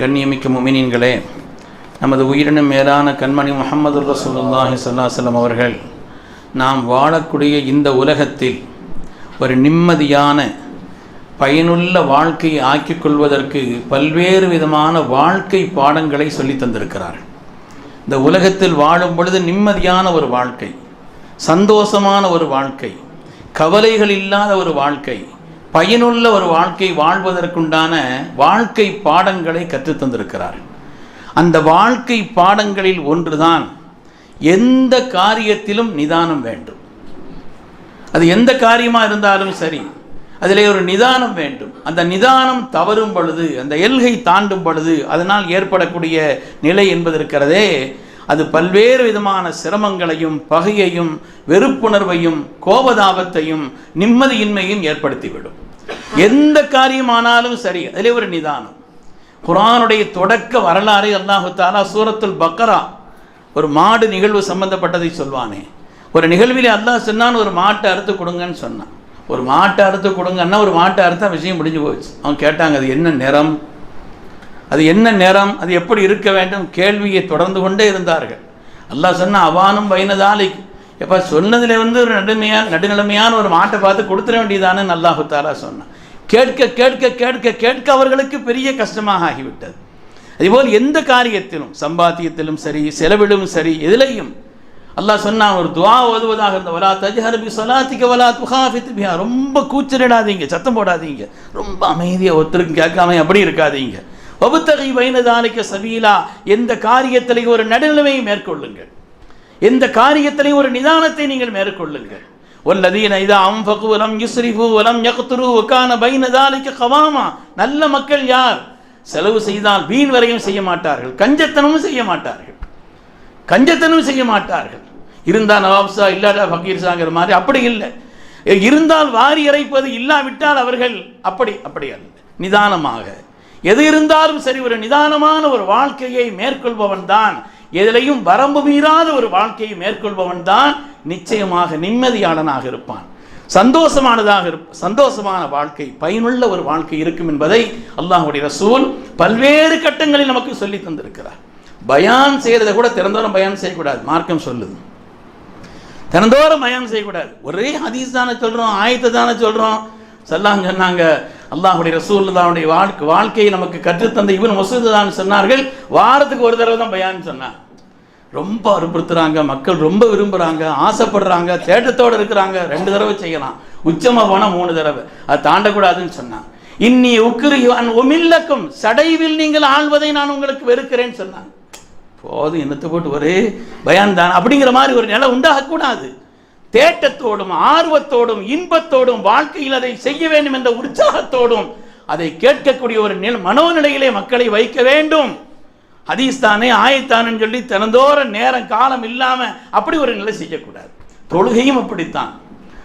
கண்ணியமிக்க முமினின்களே நமது உயிரினும் மேலான கண்மணி முகமது ரசூலுல்லாஹி ஸல்லல்லாஹு அவர்கள் நாம் வாழக்கூடிய இந்த உலகத்தில் ஒரு நிம்மதியான பயனுள்ள வாழ்க்கையை ஆக்கிக் கொள்வதற்கு பல்வேறு விதமான வாழ்க்கை பாடங்களை சொல்லி தந்திருக்கிறார் இந்த உலகத்தில் வாழும் பொழுது நிம்மதியான ஒரு வாழ்க்கை சந்தோஷமான ஒரு வாழ்க்கை கவலைகள் இல்லாத ஒரு வாழ்க்கை பயனுள்ள ஒரு வாழ்க்கை வாழ்வதற்குண்டான வாழ்க்கை பாடங்களை கற்றுத் தந்திருக்கிறார் அந்த வாழ்க்கை பாடங்களில் ஒன்றுதான் எந்த காரியத்திலும் நிதானம் வேண்டும். அது எந்த காரியமாக இருந்தாலும் சரி அதிலே ஒரு நிதானம் வேண்டும். அந்த நிதானம் தவறும் பொழுது அந்த எல்கை தாண்டும் பொழுது அதனால் ஏற்படக்கூடிய நிலை என்பது இருக்கிறதே அது பல்வேறு விதமான சிரமங்களையும் பகையையும் வெறுப்புணர்வையும் கோபதாபத்தையும் நிம்மதியின்மையும் ஏற்படுத்திவிடும். எந்த காரியமானாலும் சரி அதிலே ஒரு நிதானம். குரானுடைய தொடக்க வரலாறு அல்லாஹு தாலா சூரத்துல் பக்கரா ஒரு மாடு நிகழ்வு சம்பந்தப்பட்டதை சொல்வானே. ஒரு நிகழ்விலே அல்லாஹ் சொன்னான் ஒரு மாட்டை அறுத்து கொடுங்கன்னு சொன்னான். ஒரு மாட்டை அறுத்து கொடுங்கன்னா ஒரு மாட்டை அறுத்தா விஷயம் முடிஞ்சு போச்சு. அவன் கேட்டாங்க அது என்ன நிறம்? அது என்ன நேரம் அது எப்படி இருக்க வேண்டும் கேள்வியை தொடர்ந்து கொண்டே இருந்தார்கள். அல்லாஹ் சொன்ன அவானும் வைனதாலை எப்போ சொன்னதில் வந்து ஒரு நடுமையாக நடுநிலைமையான ஒரு மாட்டை பார்த்து கொடுத்துட வேண்டியதானு அல்லாஹு தாலா சொன்னான். கேட்க கேட்க கேட்க கேட்க அவர்களுக்கு பெரிய கஷ்டமாக ஆகிவிட்டது. அதுபோல் எந்த காரியத்திலும் சம்பாத்தியத்திலும் சரி செலவிலும் சரி எதிலையும் அல்லாஹ் சொன்னான் ஒரு துவா ஓதுவதாக இருந்த வலா தஜ்ஹரபி சொலாத்திக்க வலா துஹாஃபித்து பிஹா. ரொம்ப கூச்சலிடாதீங்க சத்தம் போடாதீங்க. ரொம்ப அமைதியாக ஒருத்தருக்கும் கேட்காம அப்படி இருக்காதீங்க. வபுத்தகை வைனதானிக்க சபீலா எந்த காரியத்திலையும் ஒரு நடுநிலைமையை மேற்கொள்ளுங்கள். எந்த காரியத்திலையும் ஒரு நிதானத்தை நீங்கள் மேற்கொள்ளுங்கள். வல்லதீன இதா அம்பகு வலம் யுஸ்ரிஃபு வலம் யக்துரு வக்கான பைனதாலிக்க கவாமா. நல்ல மக்கள் யார்? செலவு செய்தால் வீண் வரையும் செய்ய மாட்டார்கள். கஞ்சத்தனமும் செய்ய மாட்டார்கள். கஞ்சத்தனமும் செய்ய மாட்டார்கள். இருந்தால் நவாப்சா இல்லாட்டா ஃபக்கீர் சாங்கிற மாதிரி அப்படி இல்லை. இருந்தால் வாரி இறைப்பது இல்லாவிட்டால் அவர்கள் அப்படி அப்படி அல்ல. நிதானமாக எது இருந்தாலும் சரி ஒரு நிதானமான ஒரு வாழ்க்கையை மேற்கொள்பவன் தான் எதிலையும் வரம்பு மீறாத ஒரு வாழ்க்கையை மேற்கொள்பவன் தான் நிச்சயமாக நிம்மதியாளனாக இருப்பான். சந்தோஷமானதாக இருப்ப சந்தோஷமான வாழ்க்கை பயனுள்ள ஒரு வாழ்க்கை இருக்கும் என்பதை அல்லாஹுடைய ரசூல் பல்வேறு கட்டங்களில் நமக்கு சொல்லி தந்திருக்கிறார். பயான் செய்கிறத கூட திறந்தோறும் பயான் செய்யக்கூடாது. மார்க்கம் சொல்லுது. திறந்தோறும் பயான் செய்யக்கூடாது. ஒரே ஹதீஸ் தானே சொல்கிறோம் ஆயத்தை தானே சொல்கிறோம் சொல்லாங்க சொன்னாங்க அல்லாஹுடைய ரசூல்லாவுடைய வாழ்க்கை வாழ்க்கையை நமக்கு கற்றுத்தந்த இவன் மசூது தான் சொன்னார்கள். வாரத்துக்கு ஒரு தடவை தான் பயான் சொன்னான். ரொம்ப அருப்படுத்துகிறாங்க மக்கள் ரொம்ப விரும்புகிறாங்க ஆசைப்படுறாங்க தேட்டத்தோடு இருக்கிறாங்க. ரெண்டு தடவை செய்யலாம். உச்சமாக போனால் மூணு தடவை. அது தாண்டக்கூடாதுன்னு சொன்னான். இன்னி உக்கிரி ஒமில்லக்கும் சடைவில் நீங்கள் ஆள்வதை நான் உங்களுக்கு வெறுக்கிறேன்னு சொன்னான். போதும் என்னத்தை போட்டு ஒரு பயான் தான். அப்படிங்கிற மாதிரி ஒரு நிலை உண்டாகக்கூடாது. தேட்டத்தோடும் ஆர்வத்தோடும் இன்பத்தோடும் வாழ்க்கையில் அதை செய்ய வேண்டும் என்ற உற்சாகத்தோடும் அதை கேட்கக்கூடிய ஒரு நில மனோநிலையிலே மக்களை வைக்க வேண்டும். ஹதீஸ்தானே ஆயத்தானு சொல்லி தினந்தோற நேரம் காலம் இல்லாமல் அப்படி ஒரு நிலை செய்யக்கூடாது. தொழுகையும் அப்படித்தான்.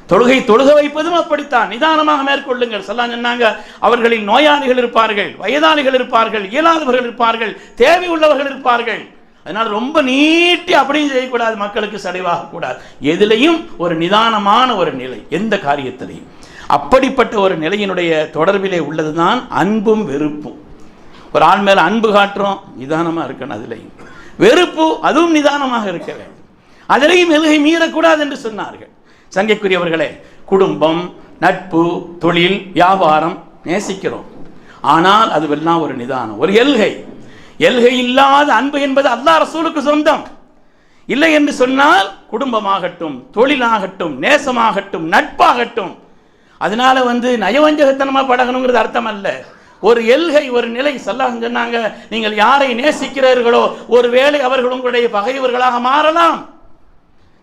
தொழுகை தொழுக வைப்பதும் அப்படித்தான். நிதானமாக மேற்கொள்ளுங்கள். சொல்லா சொன்னாங்க அவர்களில் நோயாளிகள் இருப்பார்கள் வயதாளிகள் இருப்பார்கள் இயலாதவர்கள் இருப்பார்கள் தேவை உள்ளவர்கள் இருப்பார்கள். அதனால் ரொம்ப நீட்டி அப்படியும் செய்யக்கூடாது மக்களுக்கு சடைவாகக்கூடாது. எதுலையும் ஒரு நிதானமான ஒரு நிலை எந்த காரியத்திலையும். அப்படிப்பட்ட ஒரு நிலையினுடைய தொடர்பிலே உள்ளதுதான் அன்பும் வெறுப்பும். ஒரு ஆள் மேலே அன்பு காட்டுறோம் நிதானமாக இருக்கணும் அதுலேயும். வெறுப்பு அதுவும் நிதானமாக இருக்க வேண்டும். அதிலையும் மெழுகை மீறக்கூடாது என்று சொன்னார்கள். சங்கைக்குரியவர்களே குடும்பம் நட்பு தொழில் வியாபாரம் நேசிக்கிறோம். ஆனால் அதுவெல்லாம் ஒரு நிதானம் ஒரு எல்கை. எல்கை இல்லாத அன்பு என்பது அல்லாஹ் ரசூலுக்கு சொந்தம். இல்லை என்று சொன்னால் குடும்பமாகட்டும் தொழிலாகட்டும் நேசமாகட்டும் நட்பாகட்டும். அதனால வந்து நயவஞ்சகத்தனமாக பழகணுங்கிறது அர்த்தம் அல்ல ஒரு எல்கை ஒரு நிலை சொல்லாங்க சொன்னாங்க நீங்கள் யாரை நேசிக்கிறீர்களோ ஒருவேளை அவர்கள் உங்களுடைய பகைவர்களாக மாறலாம்.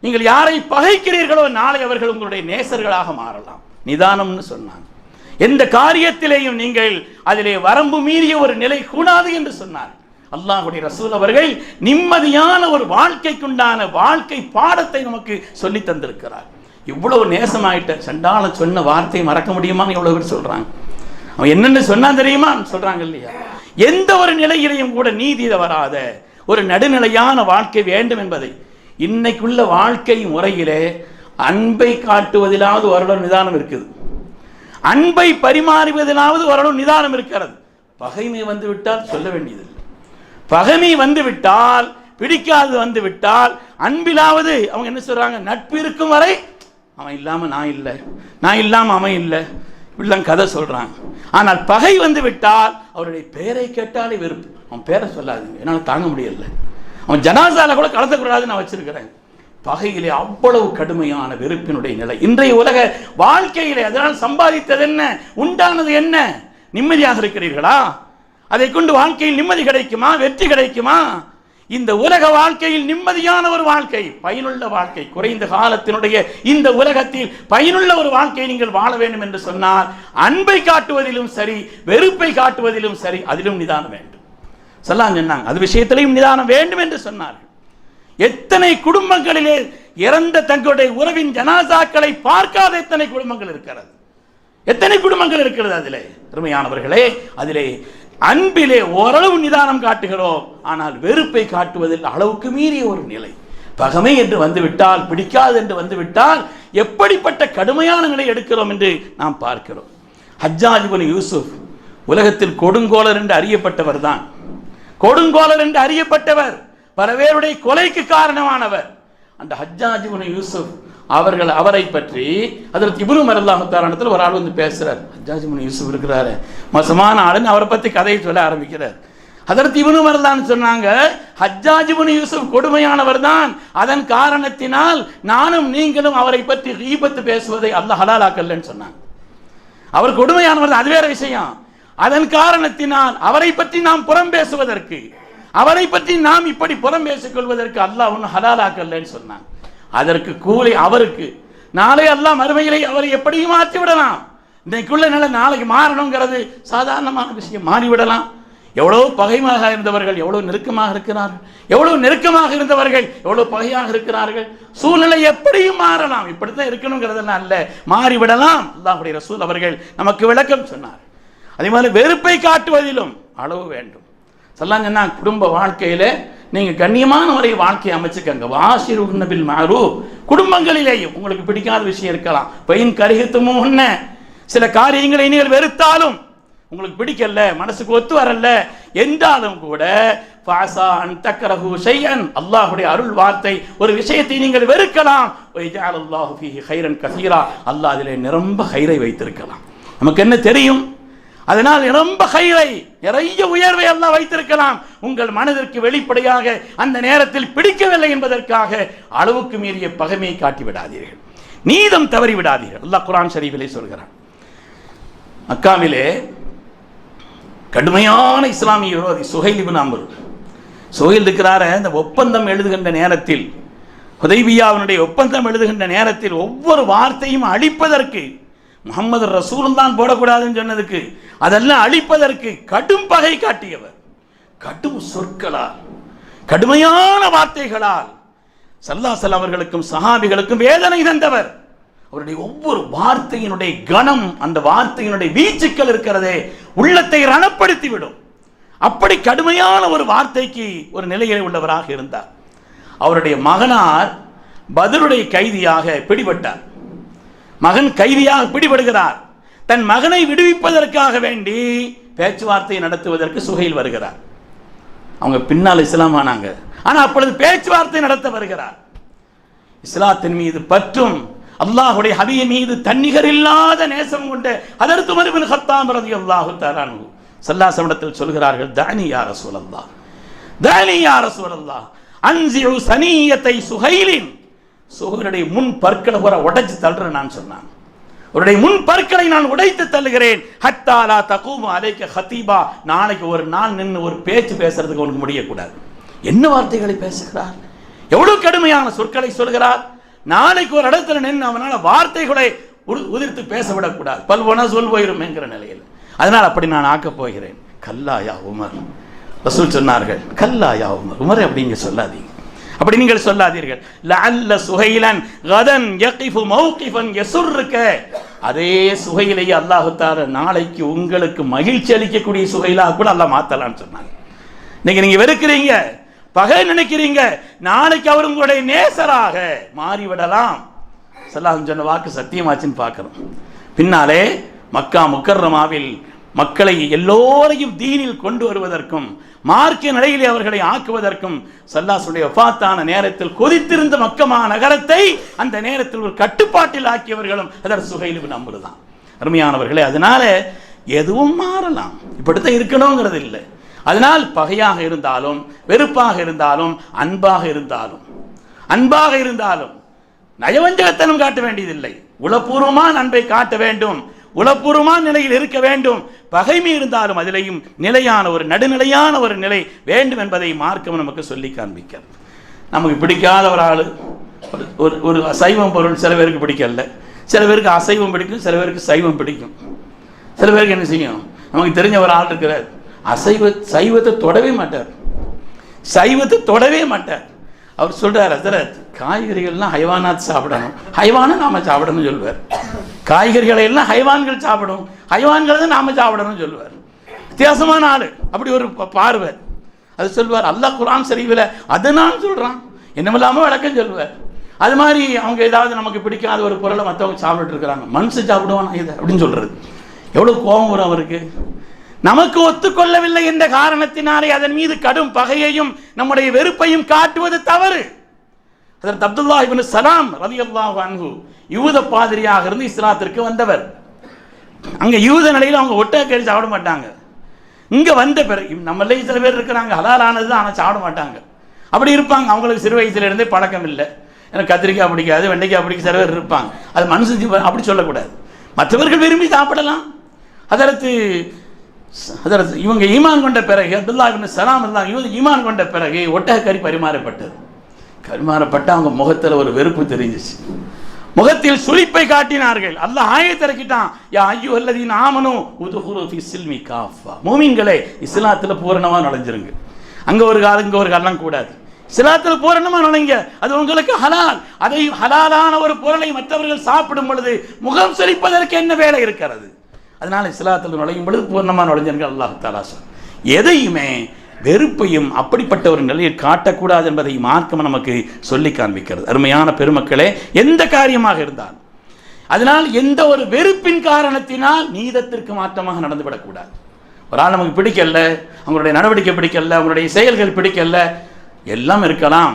நீங்கள் யாரை பகைக்கிறீர்களோ நாளை அவர்கள் உங்களுடைய நேசர்களாக மாறலாம். நிதானம்னு சொன்னாங்க. எந்த காரியத்திலேயும் நீங்கள் அதிலே வரம்பு மீறிய ஒரு நிலை கூடாது என்று சொன்னார் அல்லாஹுடைய ரசூல் அவர்கள் நிம்மதியான ஒரு வாழ்க்கைக்குண்டான வாழ்க்கை பாடத்தை நமக்கு சொல்லி தந்திருக்கிறார். இவ்வளவு நேசமாயிட்ட சண்டால சொன்ன வார்த்தையை மறக்க முடியுமான்னு எவ்வளவு பேர் சொல்றாங்க. அவன் என்னென்ன சொன்னான் தெரியுமா? சொல்றாங்க இல்லையா? எந்த ஒரு நிலையிலையும் கூட நீதி வராத ஒரு நடுநிலையான வாழ்க்கை வேண்டும் என்பதை இன்னைக்குள்ள வாழ்க்கை முறையிலே அன்பை காட்டுவதிலாவது ஓரளவு நிதானம் இருக்குது. அன்பை பரிமாறுவதிலாவது ஓரளவு நிதானம் இருக்கிறது. பகைமை வந்து விட்டால் சொல்ல வேண்டியது பகைமை வந்து விட்டால் பிடிக்காது வந்து விட்டால் அன்பிலாவது அவங்க என்ன சொல்றாங்க? நட்பு இருக்கும் வரை அவன் இல்லாம நான் இல்லை. நான் இல்லாம அவன் இல்லை. இப்படிலாம் கதை சொல்றான் ஆனால் பகை வந்து விட்டால் அவருடைய பெயரை கேட்டாலே வெறுப்பு. அவன் பேரை சொல்லாதீங்க. என்னால் தாங்க முடியல. அவன் ஜனாசால கூட கலந்துக்கூடாதுன்னு நான் வச்சிருக்கிறேன். பகையிலே அவ்வளவு கடுமையான வெறுப்பினுடைய நிலை. இன்றைய உலக வாழ்க்கையிலே அதனால் சம்பாதித்தது என்ன? உண்டானது என்ன? நிம்மதியாக இருக்கிறீர்களா? அதை கொண்டு வாழ்க்கையில் நிம்மதி கிடைக்குமா? வெற்றி கிடைக்குமா? இந்த உலக வாழ்க்கையில் நிம்மதியான ஒரு வாழ்க்கை பயனுள்ள வாழ்க்கை. குறைந்த காலத்தினுடைய இந்த உலகத்தில் பயனுள்ள ஒரு வாழ்க்கையை நீங்கள் வாழ வேண்டும் என்று சொன்னால் அன்பை காட்டுவதிலும் சரி வெறுப்பை காட்டுவதிலும் சரி அதிலும் நிதானம் வேண்டும். சொல்லாம் சொன்னாங்க. அது விஷயத்திலையும் நிதானம் வேண்டும் என்று சொன்னார்கள். எத்தனை குடும்பங்களிலே இறந்த தங்களுடைய உறவின் ஜனாசாக்களை பார்க்காத எத்தனை குடும்பங்கள் இருக்கிறது? எத்தனை குடும்பங்கள் இருக்கிறது அதிலே? பெருமையானவர்களே அதிலே அன்பிலே ஓரளவு நிதானம் காட்டுகிறோம். ஆனால் வெறுப்பை காட்டுவதில் அளவுக்கு மீறிய ஒரு நிலை. பகமை என்று வந்துவிட்டால் பிடிக்காது என்று வந்துவிட்டால் எப்படிப்பட்ட கடுமையான நிலை எடுக்கிறோம் என்று நாம் பார்க்கிறோம். ஹஜ்ஜாஜ் யூசுப் உலகத்தில் கொடுங்கோலர் என்று அறியப்பட்டவர் தான். கொடுங்கோலர் என்று அறியப்பட்டவர் பல பேருடைய கொலைக்கு காரணமானவர். அந்த ஹஜ்ஜாஜ் யூசுப் அவர்கள் அவரை பற்றி அதற்கு இவரும் மரல்லாஹு ஒரு ஆள் வந்து பேசுறார். அஜாஜி முனி யூசுப் இருக்கிறாரு. மோசமான ஆளுன்னு அவரை பத்தி கதையை சொல்ல ஆரம்பிக்கிறார். அதற்கு இவனும் வரலான்னு சொன்னாங்க ஹஜ்ஜாஜி இப்னு யூசுப் கொடுமையானவர் தான். அதன் காரணத்தினால் நானும் நீங்களும் அவரை பற்றி ஈபத்து பேசுவதை அல்ல ஹலாலாக்கல்லன்னு சொன்னாங்க. அவர் கொடுமையானவர் தான், அது வேற விஷயம். அதன் காரணத்தினால் அவரை பற்றி நாம் புறம் பேசுவதற்கு அவரை பற்றி நாம் இப்படி புறம் பேசிக் கொள்வதற்கு அல்லாஹ் ஒன்றும் ஹலாலாக்கல்லன்னு சொன்னாங்க. அதற்கு கூலி அவருக்கு. நாளை எல்லாம் மறுமையிலே அவரை எப்படியும் மாற்றி விடலாம். இன்னைக்குள்ள நிலை நாளைக்கு மாறணுங்கிறது சாதாரணமான விஷயம். மாறிவிடலாம் எவ்வளோ பகைமாக இருந்தவர்கள் எவ்வளோ நெருக்கமாக இருக்கிறார்கள் எவ்வளோ நெருக்கமாக இருந்தவர்கள் எவ்வளோ பகையாக இருக்கிறார்கள். சூழ்நிலை எப்படியும் மாறலாம். இப்படித்தான் இருக்கணுங்கிறதெல்லாம் அல்ல. மாறிவிடலாம் அல்லாஹுடைய ரசூல் அவர்கள் நமக்கு விளக்கம் சொன்னார். அதே மாதிரி வெறுப்பை காட்டுவதிலும் அளவு வேண்டும். சொல்லாங்க என்ன குடும்ப வாழ்க்கையிலே நீங்க கண்ணியமான முறையில் வாழ்க்கையை அமைச்சுக்கங்க. வாசிரு உன்னபில் மாறு குடும்பங்களிலேயும் உங்களுக்கு பிடிக்காத விஷயம் இருக்கலாம். பையன் கருகித்துமோ உன்ன. சில காரியங்களை நீங்கள் வெறுத்தாலும் உங்களுக்கு பிடிக்கல மனசுக்கு ஒத்து வரல என்றாலும் கூட பாசான் அன் ஷையன். அருள் வார்த்தை ஒரு விஷயத்தை நீங்கள் வெறுக்கலாம். அல்லாஹு ஹைரன் கசீரா. அல்லாஹ் அதிலே நிரம்ப ஹைரை வைத்திருக்கலாம். நமக்கு என்ன தெரியும்? அதனால் ரொம்ப ஹைரை நிறைய உயர்வை எல்லாம் வைத்திருக்கலாம். உங்கள் மனதிற்கு வெளிப்படையாக அந்த நேரத்தில் பிடிக்கவில்லை என்பதற்காக அளவுக்கு மீறிய பகைமையை காட்டி விடாதீர்கள் நீதம் தவறி விடாதீர்கள் அல்லாஹ் குரான் ஷரீஃபிலே சொல்கிறான். மக்காவிலே கடுமையான இஸ்லாமிய விரோதி சுஹைல் இப்னு சுகையில் சுஹைல் இருக்கிறார இந்த ஒப்பந்தம் எழுதுகின்ற நேரத்தில் உதவியாவினுடைய ஒப்பந்தம் எழுதுகின்ற நேரத்தில் ஒவ்வொரு வார்த்தையும் அழிப்பதற்கு முகமது ரசூலும் தான் போடக்கூடாதுன்னு சொன்னதுக்கு அதெல்லாம் அழிப்பதற்கு கடும் பகை காட்டியவர். கடும் சொற்களால் கடுமையான வார்த்தைகளால் சல்லாசல் அவர்களுக்கும் சஹாபிகளுக்கும் வேதனை தந்தவர். அவருடைய ஒவ்வொரு வார்த்தையினுடைய கணம் அந்த வார்த்தையினுடைய வீச்சுக்கள் இருக்கிறதே உள்ளத்தை ரணப்படுத்தி விடும் அப்படி கடுமையான ஒரு வார்த்தைக்கு ஒரு நிலையில் உள்ளவராக இருந்தார். அவருடைய மகனார் பதிலுடைய கைதியாக பிடிபட்டார். மகன் கைதியாக பிடிபடுகிறார். தன் மகனை விடுவிப்பதற்காக வேண்டி பேச்சுவார்த்தை நடத்துவதற்கு சுகையில் வருகிறார். அவங்க பின்னால் இஸ்லாம் ஆனாங்க ஆனா அப்பொழுது பேச்சுவார்த்தை நடத்த வருகிறார். இஸ்லாத்தின் மீது பற்றும் அல்லாஹுடைய ஹபிய மீது தன்னிகர் இல்லாத நேசம் கொண்டு அதற்கு மறுபின் ஹத்தாம் ரதி அல்லாஹு தரானு சல்லாசமிடத்தில் சொல்கிறார்கள் தானி யார சூழல்லா தானி யார சூழல்லா அன்சியு சனியத்தை சுகைலின் சுகருடைய முன் பற்களை கூட உடைச்சு தள்ளுறேன் நான் சொன்னான். அவருடைய முன் பற்களை நான் உடைத்து தள்ளுகிறேன். ஹத்தாலா தகூமு அலைக்க ஹத்தீபா. நாளைக்கு ஒரு நாள் நின்று ஒரு பேச்சு பேசுறதுக்கு உனக்கு முடியக்கூடாது. என்ன வார்த்தைகளை பேசுகிறார்? எவ்வளவு கடுமையான சொற்களை சொல்கிறார்? நாளைக்கு ஒரு இடத்துல நின்று அவனால வார்த்தைகளை உதிர்த்து பேச விடக்கூடாது. பல்வன சொல் போயிரும் என்கிற நிலையில். அதனால் அப்படி நான் ஆக்கப் போகிறேன். கல்லாயா உமர். ரசூல் சொன்னார்கள் கல்லாயா உமர். உமரை அப்படிங்க சொல்லாதீங்க. அப்படி நீங்கள் சொல்லாதீர்கள். லஅல்ல சுஹைலன் கதன் யகிஃபு மௌகிஃபன் யசுர்ருக. அதே சுகையிலேயே அல்லாஹ் தஆலா நாளைக்கு உங்களுக்கு மகிழ்ச்சி அளிக்கக்கூடிய சுகைலா கூட அல்லாஹ் மாத்தலாம்னு சொன்னாங்க. இன்னைக்கு நீங்க வெறுக்கிறீங்க. பகை நினைக்கிறீங்க. நாளைக்கு அவர் உங்களுடைய நேசராக மாறிவிடலாம். சல்லாஹ் சொன்ன வாக்கு சத்தியமாச்சுன்னு பார்க்குறோம் பின்னாலே மக்கா முக்கர்ரமாவில் மக்களை எல்லோரையும் தீனில் கொண்டு வருவதற்கும் மார்க்க நிலையிலே அவர்களை ஆக்குவதற்கும் சல்லாசுடைய வஃபாத்தான நேரத்தில் கொதித்திருந்த மக்கமா நகரத்தை அந்த நேரத்தில் ஒரு கட்டுப்பாட்டில் ஆக்கியவர்களும் அதர் சுகையில் நம்புறதான் அருமையானவர்களே அதனால எதுவும் மாறலாம். இப்படித்தான் இருக்கணுங்கிறது இல்லை. அதனால் பகையாக இருந்தாலும் வெறுப்பாக இருந்தாலும் அன்பாக இருந்தாலும் அன்பாக இருந்தாலும் நயவஞ்சகத்தனம் காட்ட வேண்டியதில்லை. உளப்பூர்வமான அன்பை காட்ட வேண்டும். உளப்பூர்வமான நிலையில் இருக்க வேண்டும். பகைமை இருந்தாலும் அதிலையும் நிலையான ஒரு நடுநிலையான ஒரு நிலை வேண்டும் என்பதை மார்க்கம் நமக்கு சொல்லி காண்பிக்கிறது நமக்கு பிடிக்காத ஒரு ஆள் ஒரு ஒரு அசைவம் சைவம் பொருள் சில பேருக்கு பிடிக்கல. சில பேருக்கு அசைவம் பிடிக்கும் சில பேருக்கு சைவம் பிடிக்கும். சில பேருக்கு என்ன செய்யும்? நமக்கு தெரிஞ்ச ஒரு ஆள் இருக்கிறார். அசைவ சைவத்தை தொடவே மாட்டார். சைவத்தை தொடவே மாட்டார். அவர் சொல்றார் ஹசரத் காய்கறிகள்லாம் ஹைவானாத் சாப்பிடணும். ஹைவானை நாம சாப்பிடணும்னு சொல்லுவார் காய்கறிகளை எல்லாம் ஹைவான்கள் சாப்பிடும். ஹைவான்களை தான் நாம சாப்பிடணும்னு சொல்லுவார். வித்தியாசமான ஆள். அப்படி ஒரு ப- பார்வை. அது சொல்வார் அல்லாஹ் குரான் சரிவில் அது நான் சொல்கிறான் என்னமில்லாமல் விளக்கம் சொல்லுவார். அது மாதிரி அவங்க ஏதாவது நமக்கு பிடிக்காத ஒரு பொருளை மற்றவங்க சாப்பிட்டு இருக்கிறாங்க. மனுஷன் சாப்பிடுவானா இதை அப்படின்னு சொல்றது. எவ்வளோ கோபம் வரும் அவருக்கு. நமக்கு ஒத்துக்கொள்ளவில்லை என்ற காரணத்தினாலே அதன் மீது கடும் பகையையும் நம்முடைய வெறுப்பையும் காட்டுவது தவறு. அதற்கு அப்துல்லா இவனு சலாம் ரலியல்லாஹு அன்ஹு யூத பாதிரியாக இருந்து இஸ்லாத்திற்கு வந்தவர். அங்கே யூத நிலையில் அவங்க ஒட்டக கறி சாப்பிட மாட்டாங்க. இங்கே வந்த பிறகு நம்மளே சில பேர் இருக்கிறாங்க ஹலாலானது தான் ஆனால் சாப்பிட மாட்டாங்க. அப்படி இருப்பாங்க. அவங்களுக்கு சிறு வயசுலேருந்தே பழக்கம் இல்லை. எனக்கு கத்திரிக்காய் பிடிக்காது வெண்டைக்காய் பிடிக்க சில பேர் இருப்பாங்க. அது மனுஷன் ஜீவன் அப்படி சொல்லக்கூடாது. மற்றவர்கள் விரும்பி சாப்பிடலாம். அதற்கு அதற்கு இவங்க ஈமான் கொண்ட பிறகு அப்துல்லா இப்னு சலாம் இருந்தாங்க ஈமான் கொண்ட பிறகு ஒட்டக கறி பரிமாறப்பட்டது. கருமாறப்பட்ட அவங்க முகத்தில் ஒரு வெறுப்பு தெரிஞ்சிச்சு. முகத்தில் சுழிப்பை காட்டினார்கள். அல்லாஹ் ஆயத்திறக்கிட்டான் யா ஐயோ அல்லதீன் ஆமனும் உதுகுரு சில்மி காஃபா. மோமின்களே இஸ்லாத்துல பூரணமா நுழைஞ்சிருங்க. அங்க ஒரு காலம் இங்க ஒரு காலம் கூடாது. சிலாத்தில் பூரணமா நுழைங்க. அது உங்களுக்கு ஹலால். அதை ஹலாலான ஒரு பொருளை மற்றவர்கள் சாப்பிடும் பொழுது முகம் சிரிப்பதற்கு என்ன வேலை இருக்கிறது? அதனால இஸ்லாத்தில் நுழையும் பொழுது பூர்ணமாக நுழைஞ்சிருங்க அல்லாஹ் தாலாசன் எதையுமே வெறுப்பையும் அப்படிப்பட்ட ஒரு நிலையில் காட்டக்கூடாது என்பதை மார்க்கம் நமக்கு சொல்லி காண்பிக்கிறது. அருமையான பெருமக்களே எந்த காரியமாக இருந்தால் அதனால் எந்த ஒரு வெறுப்பின் காரணத்தினால் நீதத்திற்கு மாற்றமாக நடந்துவிடக்கூடாது. ஒரு ஆள் நமக்கு பிடிக்கல அவங்களுடைய நடவடிக்கை பிடிக்கல அவங்களுடைய செயல்கள் பிடிக்கல எல்லாம் இருக்கலாம்.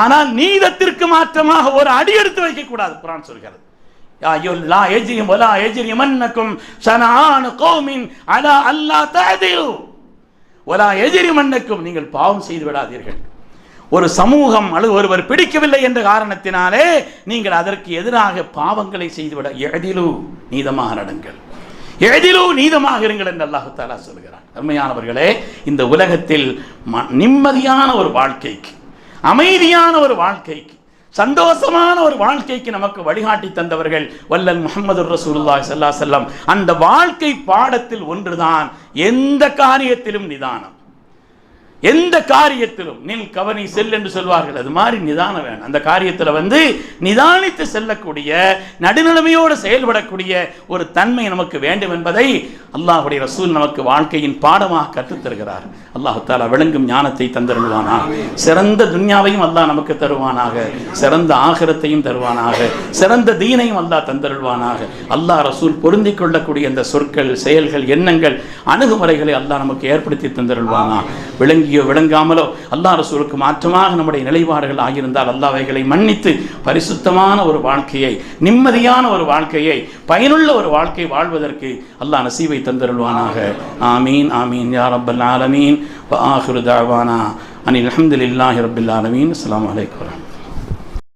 ஆனால் நீதத்திற்கு மாற்றமாக ஒரு அடி எடுத்து வைக்கக்கூடாது குரான் சொல்கிறது. யா லா ஏஜிரியமன்னக்கும் சனானு கோமின் அலா அல்லா ஒலா எதிரி மன்னக்கும் நீங்கள் பாவம் செய்து விடாதீர்கள். ஒரு சமூகம் அல்லது ஒருவர் பிடிக்கவில்லை என்ற காரணத்தினாலே நீங்கள் அதற்கு எதிராக பாவங்களை செய்துவிட எதிலு நீதமாக நடங்கள். எதிலு நீதமாக இருங்கள் என்று அல்லாஹு தாலா சொல்கிறார் அருமையானவர்களே இந்த உலகத்தில் ம- நிம்மதியான ஒரு வாழ்க்கைக்கு அமைதியான ஒரு வாழ்க்கைக்கு சந்தோஷமான ஒரு வாழ்க்கைக்கு நமக்கு வழிகாட்டி தந்தவர்கள் வல்லல் முகமது ரசூலுல்லாஹி ஸல்லல்லாஹு செல்லம் அந்த வாழ்க்கை பாடத்தில் ஒன்றுதான். எந்த காரியத்திலும் நிதானம். எந்த காரியத்திலும் நில் கவனி செல் என்று சொல்வார்கள். அது மாதிரி நிதானம் வேணும் அந்த காரியத்தில் வந்து நிதானித்து செல்லக்கூடிய நடுநிலைமையோடு செயல்படக்கூடிய ஒரு தன்மை நமக்கு வேண்டும் என்பதை அல்லாஹுடைய ரசூல் நமக்கு வாழ்க்கையின் பாடமாக கற்றுத்தருகிறார் அல்லாஹு தாலா விளங்கும் ஞானத்தை தந்தருள்வானாக சிறந்த துன்யாவையும் அல்லாஹ் நமக்கு தருவானாக. சிறந்த ஆகரத்தையும் தருவானாக. சிறந்த தீனையும் அல்லாஹ் தந்தருள்வானாக. அல்லாஹ் ரசூல் பொருந்திக் கொள்ளக்கூடிய அந்த சொற்கள் செயல்கள் எண்ணங்கள் அணுகுமுறைகளை அல்லாஹ் நமக்கு ஏற்படுத்தி தந்தருள்வானா? விளங்கியோ விளங்காமலோ அல்லாஹ் ரசூலுக்கு மாற்றமாக நம்முடைய நிலைப்பாடுகள் ஆகியிருந்தால் அல்லாவைகளை மன்னித்து பரிசுத்தமான ஒரு வாழ்க்கையை நிம்மதியான ஒரு வாழ்க்கையை பயனுள்ள ஒரு வாழ்க்கை வாழ்வதற்கு அல்லாஹ் நசீவை தந்தருள்வானாக. ஆமீன் ஆமீன் யா ரப்பல் ஆலமீன். வ ஆஹிரு தாவானா. அனில் அல்ஹம்துலில்லாஹி ஆலமீன். அஸ்ஸலாமு வலைக்கம்